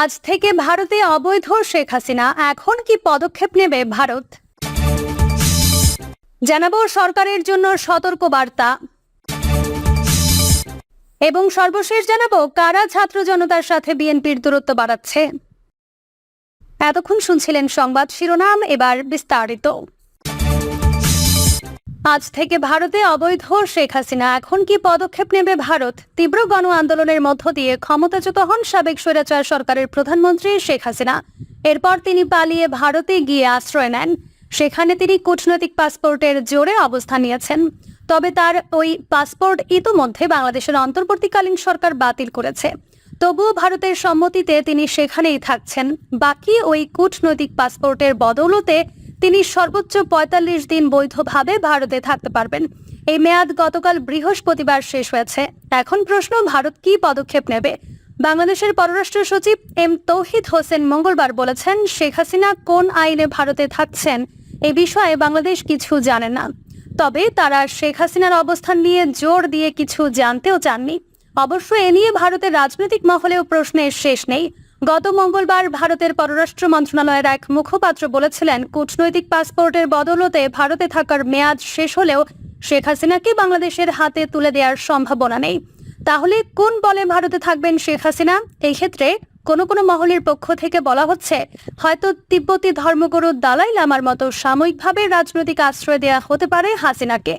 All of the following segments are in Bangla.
আজ থেকে ভারতে অবৈধ শেখ হাসিনা। এখন কি পদক্ষেপ নেবে ভারত? জানাব সরকারের জন্য সতর্ক বার্তা এবং সর্বশেষ জানাব কারা ছাত্র জনতার সাথে বিএনপির দূরত্ব বাড়াচ্ছে। এতক্ষণ শুনছিলেন সংবাদ শিরোনাম, এবার বিস্তারিত। আজ থেকে ভারতে অবৈধ শেখ হাসিনা। এখন কি পদক্ষেপ নেবে ভারত? তীব্র গণ আন্দোলনের মধ্য দিয়ে ক্ষমতাচ্যুত হন সাবেক স্বৈরাচার সরকারের প্রধানমন্ত্রী শেখ হাসিনা। এরপর তিনি পালিয়ে ভারতে গিয়ে আশ্রয় নেন। সেখানে তিনি কূটনৈতিক পাসপোর্টের জোরে অবস্থান নিয়েছেন। তবে তার ওই পাসপোর্ট ইতোমধ্যে বাংলাদেশের অন্তর্বর্তীকালীন সরকার বাতিল করেছে। তবুও ভারতের সম্মতিতে তিনি সেখানেই থাকছেন। বাকি ওই কূটনৈতিক পাসপোর্টের বদৌলতে তিনি সর্বোচ্চ পঁয়তাল্লিশ দিন বৈধভাবে ভারতে থাকতে পারবেন। এই মেয়াদ গতকাল বৃহস্পতিবার শেষ হয়েছে। এখন প্রশ্ন, ভারত কি পদক্ষেপ নেবে? বাংলাদেশের পররাষ্ট্র সচিব এম তৌহিদ হোসেন মঙ্গলবার বলেছেন, শেখ হাসিনা কোন আইনে ভারতে থাকছেন এ বিষয়ে বাংলাদেশ কিছু জানে না। তবে তারা শেখ হাসিনার অবস্থান নিয়ে জোর দিয়ে কিছু জানতেও চাননি। অবশ্য এ নিয়ে ভারতের রাজনৈতিক মহলেও প্রশ্নের শেষ নেই। গত মঙ্গলবার ভারতের পররাষ্ট্র মন্ত্রণালয়ের এক মুখপাত্র বলেছিলেন, কূটনৈতিক পাসপোর্টের বদলতে ভারতে থাকার মেয়াদ শেষ হলেও শেখ হাসিনাকে বাংলাদেশের হাতে তুলে দেওয়ার সম্ভাবনা নেই। তাহলে কোন বলে ভারতে থাকবেন শেখ হাসিনা? এই ক্ষেত্রে কোনো কোনো মহলের পক্ষ থেকে বলা হচ্ছে, হয়তো তিব্বতী ধর্মগুরু দালাই লামার মতো সাময়িকভাবে রাজনৈতিক আশ্রয় দেওয়া হতে পারে হাসিনাকে।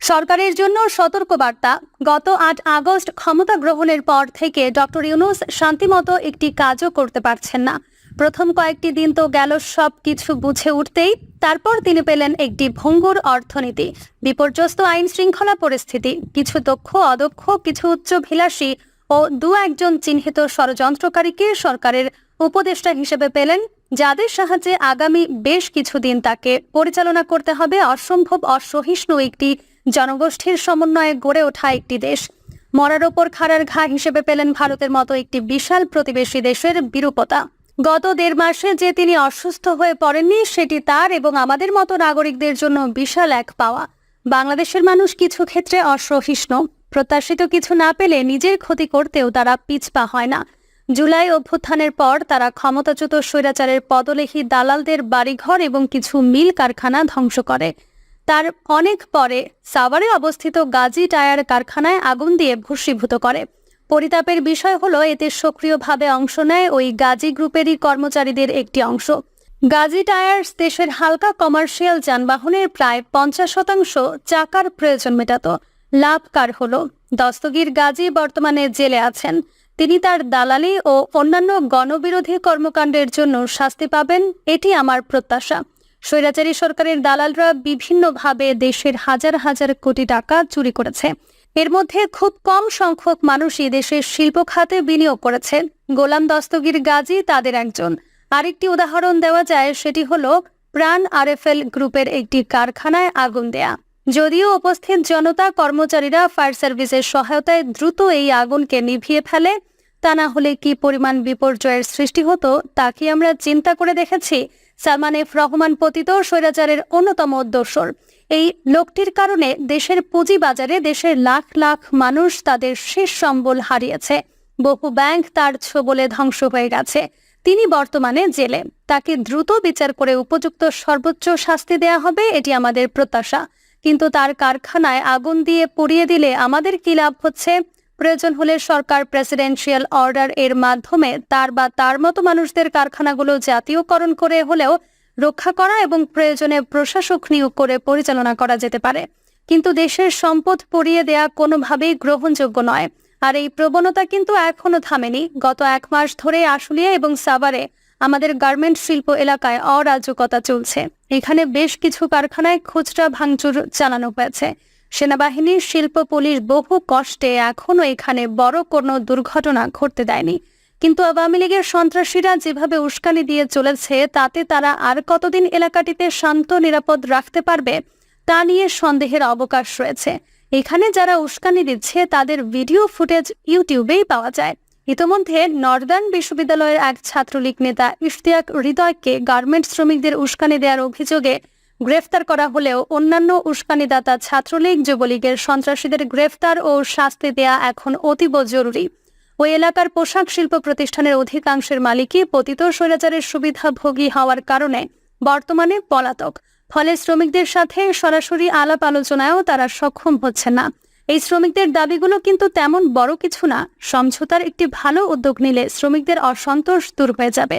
সরকারের জন্য সতর্কবার্তা। গত আট আগস্ট ক্ষমতা গ্রহণের পর থেকে ডক্টর ইউনুস শান্তিমতো একটি কাজও করতে পারছেন না। প্রথম কয়েকটি দিন তো গেল সব কিছু বুঝে উঠতেই, তারপর তিনি পেলেন একটি ভঙ্গুর অর্থনীতি। বিপর্যস্ত আইন শৃঙ্খলা পরিস্থিতি, কিছু দক্ষ, অদক্ষ, কিছু উচ্চভিলাষী ও দু একজন চিহ্নিত ষড়যন্ত্রকারীকে সরকারের উপদেষ্টা হিসেবে পেলেন, যাদের সাহায্যে আগামী বেশ কিছুদিন তাকে পরিচালনা করতে হবে। অসম্ভব অসহিষ্ণু একটি জনগোষ্ঠীর সমন্বয়ে গড়ে ওঠা একটি দেশ। মরার ওপর খাড়ার ঘা হিসেবে পেলেন ভারতের মতো একটি বিশাল প্রতিবেশী দেশের বিরূপতা। গত দেড় মাসে যে তিনি অসুস্থ হয়ে পড়েননি, সেটি তার এবং আমাদের মতো নাগরিকদের জন্য বিশাল এক পাওয়া। বাংলাদেশের মানুষ কিছু ক্ষেত্রে অসহিষ্ণু। প্রত্যাশিত কিছু না পেলে নিজের ক্ষতি করতেও তারা পিছপা হয় না। জুলাই অভ্যুত্থানের পর তারা ক্ষমতাচ্যুত স্বৈরাচারের পদলেখী দালালদের বাড়িঘর এবং কিছু মিল কারখানা ধ্বংস করে। তার অনেক পরে সাভারে অবস্থিত গাজী টায়ার কারখানায় আগুন দিয়ে ভূষীভূত করে। পরিতাপের বিষয় হলো, এতে সক্রিয়ভাবে অংশ নেয় ওই গাজী গ্রুপেরই কর্মচারীদের একটি অংশ। গাজী টায়ার্স দেশের হালকা কমার্শিয়াল যানবাহনের প্রায় পঞ্চাশ শতাংশ চাকার প্রয়োজন মেটাত। লাভকার হল? দস্তগীর গাজী বর্তমানে জেলে আছেন। তিনি তার দালালি ও অন্যান্য গণবিরোধী কর্মকাণ্ডের জন্য শাস্তি পাবেন, এটি আমার প্রত্যাশা। স্বৈরাচারী সরকারের দালালরা বিভিন্নভাবে দেশের হাজার হাজার কোটি টাকা চুরি করেছে। এর মধ্যে খুব কম সংখ্যক মানুষই দেশের শিল্প খাতে বিনিয়োগ করেছে। গোলাম দস্তগীর গাজী তাদের একজন। আরেকটি উদাহরণ দেওয়া যায়, সেটি হলো প্রাণ আরএফএল গ্রুপের একটি কারখানায় আগুন দেয়া। যদিও উপস্থিত জনতা কর্মচারীরা ফায়ার সার্ভিসের সহায়তায় দ্রুত এই আগুনকে নিভিয়ে ফেলে, তা না হলে কি পরিমাণ বিপর্যয়ের সৃষ্টি হতো তা কি আমরা চিন্তা করে দেখেছি? সালমান এফ রহমান পতিত স্বৈরাচারের অন্যতম দোসর এই লোকটির কারণে দেশের পুঁজিবাজারে দেশের লাখ লাখ মানুষ তাদের শেষ সম্বল হারিয়েছে। বহু ব্যাংক তার ছোবলে ধ্বংস হয়ে গেছে। তিনি বর্তমানে জেলে। তাকে দ্রুত বিচার করে উপযুক্ত সর্বোচ্চ শাস্তি দেয়া হবে এটি আমাদের প্রত্যাশা। কিন্তু তার কারখানায় আগুন দিয়ে পুড়িয়ে দিলে আমাদের কি লাভ হচ্ছে? প্রয়োজন হলে সরকার প্রেসিডেন্সিয়াল অর্ডার এর মাধ্যমে তার বা তার মতো মানুষদের কারখানাগুলো জাতীয়করণ করে হলেও রক্ষা করা এবং প্রয়োজনে প্রশাসক নিয়োগ করে পরিচালনা করা যেতে পারে। কিন্তু দেশের সম্পদ পড়িয়ে দেয়া কোনোভাবেই গ্রহণযোগ্য নয়। আর এই প্রবণতা কিন্তু এখনও থামেনি। গত এক মাস ধরে আশুলিয়া এবং সাভারে আমাদের গার্মেন্ট শিল্প এলাকায় অরাজকতা চলছে। এখানে বেশ কিছু কারখানায় খুচরা ভাঙচুর চালানো হয়েছে। সেনাবাহিনী, শিল্প, পুলিশ বহু কষ্টে এখনও এখানে বড় কোনো দুর্ঘটনা ঘটতে দেয়নি। কিন্তু আওয়ামী লীগের সন্ত্রাসীরা যেভাবে উস্কানি দিয়ে চলেছে, তাতে তারা আর কতদিন এলাকাটিতে শান্ত, নিরাপদ রাখতে পারবে, তা নিয়ে সন্দেহের অবকাশ রয়েছে। এখানে যারা উস্কানি দিচ্ছে, তাদের ভিডিও ফুটেজ ইউটিউবেই পাওয়া যায়। ইতোমধ্যে নর্দার্ন বিশ্ববিদ্যালয়ের এক ছাত্রলীগ নেতা ইশতিয়াক হৃদয়কে গার্মেন্ট শ্রমিকদের উস্কানি দেওয়ার অভিযোগে গ্রেফতার করা হলেও অন্যান্য উস্কানিদাতা ছাত্রলীগ যুবলীগের সন্ত্রাসীদের গ্রেফতার ও শাস্তি দেয়া এখন অতীব জরুরি। ওই এলাকার পোশাক শিল্প প্রতিষ্ঠানের অধিকাংশের মালিকই পতিত স্বৈরাচারের সুবিধাভোগী হওয়ার কারণে বর্তমানে পলাতক। ফলে শ্রমিকদের সাথে সরাসরি আলাপ আলোচনায়ও তারা সক্ষম হচ্ছে না। এই শ্রমিকদের দাবিগুলো কিন্তু তেমন বড় কিছু না। সমঝোতার একটি ভালো উদ্যোগ নিলে শ্রমিকদের অসন্তোষ দূর হয়ে যাবে।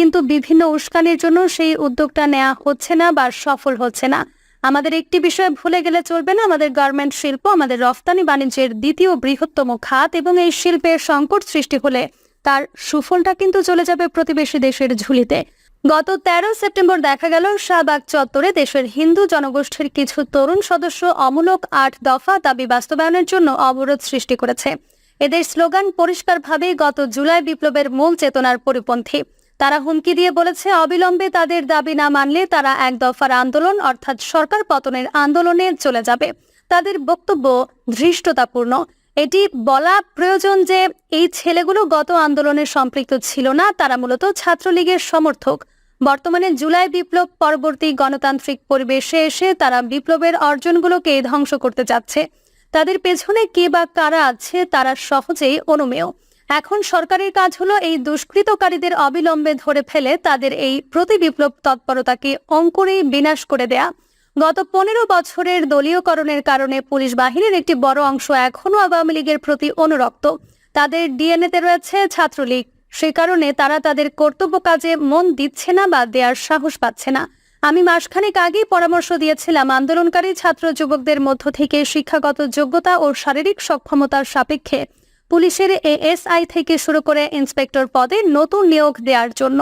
কিন্তু বিভিন্ন উস্কানির জন্য সেই উদ্যোগটা নেওয়া হচ্ছে না বা সফল হচ্ছে না। আমাদের একটি বিষয় ভুলে গেলে চলবে না। আমাদের গার্মেন্ট শিল্প, আমাদের রফতানি বাণিজ্যের দ্বিতীয় বৃহত্তম খাত এবং এই শিল্পের সংকট সৃষ্টি হলে তার সুফলটা কিন্তু চলে যাবে প্রতিবেশী দেশের ঝুলিতে। গত তেরো সেপ্টেম্বর দেখা গেল, শাহবাগ চত্বরে দেশের হিন্দু জনগোষ্ঠীর কিছু তরুণ সদস্য অমূলক আট দফা দাবি বাস্তবায়নের জন্য অবরোধ সৃষ্টি করেছে। এদের স্লোগান পরিষ্কারভাবে গত জুলাই বিপ্লবের মূল চেতনার পরিপন্থী। তারা হুমকি দিয়ে বলেছে, অবিলম্বে তাদের দাবি না মানলে তারা এক দফার আন্দোলন, অর্থাৎ সরকার পতনের আন্দোলনে চলে যাবে। তাদের বক্তব্য ধৃষ্টতাপূর্ণ। এটি বলা প্রয়োজন যে, এই ছেলেগুলো গত আন্দোলনে সম্পৃক্ত ছিল না, তারা মূলত ছাত্রলীগের সমর্থক। বর্তমানে জুলাই বিপ্লব পরবর্তী গণতান্ত্রিক পরিবেশে এসে তারা বিপ্লবের অর্জনগুলোকে ধ্বংস করতে যাচ্ছে। তাদের পেছনে কে বা কারা আছে, তারা সহজেই অনুমেয়। এখন সরকারের কাজ হলো এই দুষ্কৃতকারীদের অবিলম্বে ধরে ফেলে তাদের এই প্রতি বিপ্লব তৎপরতাকে অঙ্কুরেই বিনাশ করে দেয়া। গত পনেরো বছরের দলীয়করণের কারণে পুলিশ বাহিনীর একটি বড় অংশ এখনও আওয়ামী লীগের প্রতি অনুরক্ত। তাদের ডিএনএতে রয়েছে ছাত্রলীগ। সে কারণে তারা তাদের কর্তব্য কাজে মন দিচ্ছে না বা দেওয়ার সাহস পাচ্ছে না। আমি মাসখানেক আগেই পরামর্শ দিয়েছিলাম আন্দোলনকারী ছাত্র যুবকদের মধ্য থেকে শিক্ষাগত যোগ্যতা ও শারীরিক সক্ষমতার সাপেক্ষে। পুলিশের এএসআই থেকে শুরু করে ইন্সপেক্টর পদে নতুন নিয়োগ দেওয়ার জন্য।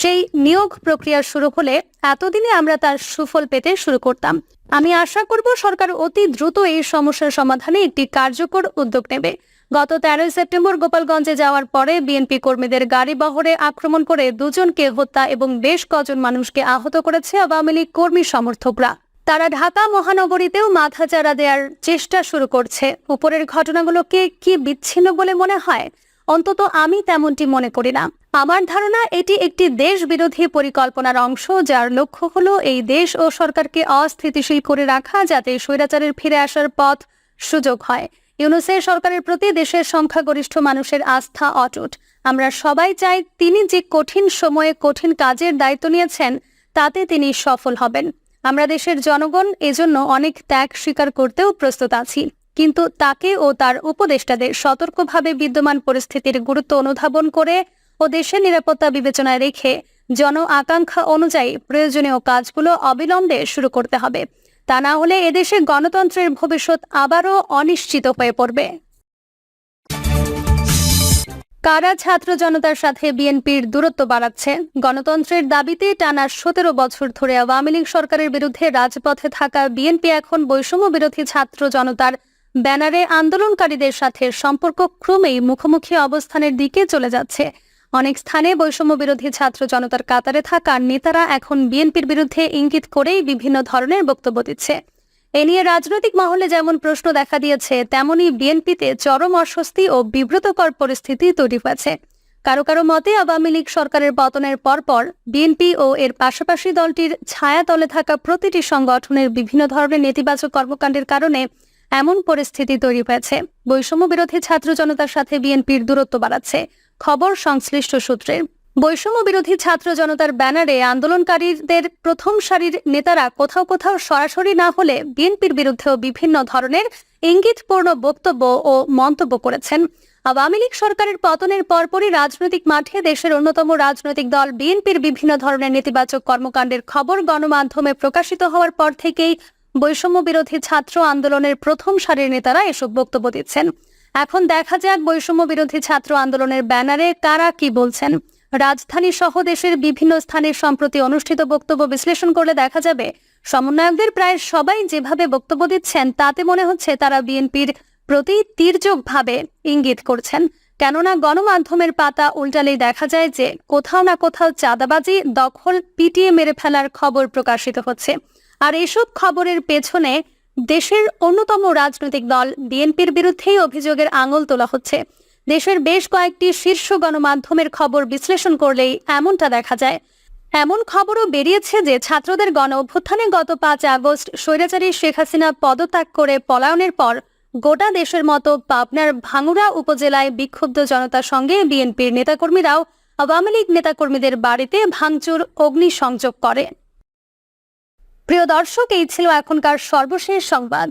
সেই নিয়োগ প্রক্রিয়া শুরু হলে এতদিনে আমরা তার সুফল পেতে শুরু করতাম। আমি আশা করব সরকার অতি দ্রুত এই সমস্যার সমাধানে একটি কার্যকর উদ্যোগ নেবে। গত তেরোই সেপ্টেম্বর গোপালগঞ্জে যাওয়ার পরে বিএনপি কর্মীদের গাড়ি বহরে আক্রমণ করে দুজনকে হত্যা এবং বেশ কজন মানুষকে আহত করেছে আওয়ামী লীগ কর্মী সমর্থকরা। তারা ঢাকা মহানগরীতেও মাথাচাড়া দেওয়ার চেষ্টা শুরু করছে। উপরের ঘটনাগুলোকে কি বিচ্ছিন্ন বলে মনে হয়? অন্তত আমি তেমনটি মনে করি না। আমার ধারণা, এটি একটি দেশ বিরোধী পরিকল্পনার অংশ, যার লক্ষ্য হলো এই দেশ ও সরকারকে অস্থিতিশীল করে রাখা, যাতে স্বৈরাচারের ফিরে আসার পথ সুযোগ হয়। ইউনুসের সরকারের প্রতি দেশের সংখ্যাগরিষ্ঠ মানুষের আস্থা অটুট। আমরা সবাই চাই তিনি যে কঠিন সময়ে কঠিন কাজের দায়িত্ব নিয়েছেন, তাতে তিনি সফল হবেন। আমরা দেশের জনগণ এজন্য অনেক ত্যাগ স্বীকার করতেও প্রস্তুত আছি। কিন্তু তাকে ও তার উপদেষ্টাদের সতর্কভাবে বিদ্যমান পরিস্থিতির গুরুত্ব অনুধাবন করে ও দেশের নিরাপত্তা বিবেচনায় রেখে জন আকাঙ্ক্ষা অনুযায়ী প্রয়োজনীয় কাজগুলো অবিলম্বে শুরু করতে হবে। তা না হলে এদেশে গণতন্ত্রের ভবিষ্যৎ আবারও অনিশ্চিত হয়ে পড়বে। কারা ছাত্র জনতার সাথে বিএনপির দূরত্ব বাড়াচ্ছে? গণতন্ত্রের দাবিতে টানা সতেরো বছর ধরে আওয়ামী লীগ সরকারের বিরুদ্ধে রাজপথে থাকা বিএনপি এখন বৈষম্য বিরোধী ছাত্র জনতার ব্যানারে আন্দোলনকারীদের সাথে সম্পর্ক ক্রমেই মুখোমুখি অবস্থানের দিকে চলে যাচ্ছে। অনেক স্থানে বৈষম্য বিরোধী ছাত্র জনতার কাতারে থাকা নেতারা এখন বিএনপির বিরুদ্ধে ইঙ্গিত করেই বিভিন্ন ধরনের বক্তব্য দিচ্ছে। এ নিয়ে রাজনৈতিক মহলে যেমন প্রশ্ন দেখা দিয়েছে তেমনি বিএনপিতে চরম অস্বস্তি ও বিব্রতকর পরিস্থিতি তৈরি হয়েছে। কারও কারও মতে আওয়ামী লীগ সরকারের পতনের পরপর বিএনপি ও এর পাশাপাশি দলটির ছায়াতলে থাকা প্রতিটি সংগঠনের বিভিন্ন ধরনের নেতিবাচক কর্মকাণ্ডের কারণে এমন পরিস্থিতি তৈরি হয়েছে। বৈষম্য বিরোধী ছাত্র জনতার সাথে বিএনপির দূরত্ব বাড়াচ্ছে। খবর সংশ্লিষ্ট সূত্রের বৈষম্য বিরোধী ছাত্র জনতার ব্যানারে আন্দোলনকারীদের প্রথম সারির নেতারা কোথাও কোথাও সরাসরি না হলে বিএনপির বিরুদ্ধেও বিভিন্ন ধরনের ইঙ্গিতপূর্ণ বক্তব্য ও মন্তব্য করেছেন। আওয়ামী লীগ সরকারের পতনের পরপরই রাজনৈতিক মাঠে দেশের অন্যতম রাজনৈতিক দল বিএনপির বিভিন্ন ধরনের নেতিবাচক কর্মকাণ্ডের খবর গণমাধ্যমে প্রকাশিত হওয়ার পর থেকেই বৈষম্য বিরোধী ছাত্র আন্দোলনের প্রথম সারির নেতারা এসব বক্তব্য দিচ্ছেন। এখন দেখা যাক বৈষম্য বিরোধী ছাত্র আন্দোলনের ব্যানারে কারা কি বলছেন। রাজধানী সহ দেশের বিভিন্ন স্থানে সম্প্রতি অনুষ্ঠিত বক্তব্য বিশ্লেষণ করলে দেখা যাবে, সমন্বয়কদের প্রায় সবাই যেভাবে বক্তব্য দিচ্ছেন, তাতে মনে হচ্ছে তারা বিএনপির প্রতি তীর্যকভাবে ইঙ্গিত করছেন। কেননা গণমাধ্যমের পাতা উল্টালেই দেখা যায় যে কোথাও না কোথাও চাঁদাবাজি, দখল, পিটিয়ে মেরে ফেলার খবর প্রকাশিত হচ্ছে। আর এসব খবরের পেছনে দেশের অন্যতম রাজনৈতিক দল বিএনপির বিরুদ্ধেই অভিযোগের আঙুল তোলা হচ্ছে। দেশের বেশ কয়েকটি শীর্ষ গণমাধ্যমের খবর বিশ্লেষণ করলেই এমনটা দেখা যায়। এমন খবরও বেরিয়েছে যে ছাত্রদের গণ অভ্যুত্থানে গত পাঁচ আগস্ট স্বৈরাচারী শেখ হাসিনা পদত্যাগ করে পলায়নের পর গোটা দেশের মতো পাবনার ভাঙুরা উপজেলায় বিক্ষুব্ধ জনতার সঙ্গে বিএনপির নেতাকর্মীরাও আওয়ামী লীগ নেতাকর্মীদের বাড়িতে ভাঙচুর, অগ্নিসংযোগ করে। প্রিয় দর্শক, এই ছিল এখনকার সর্বশেষ সংবাদ।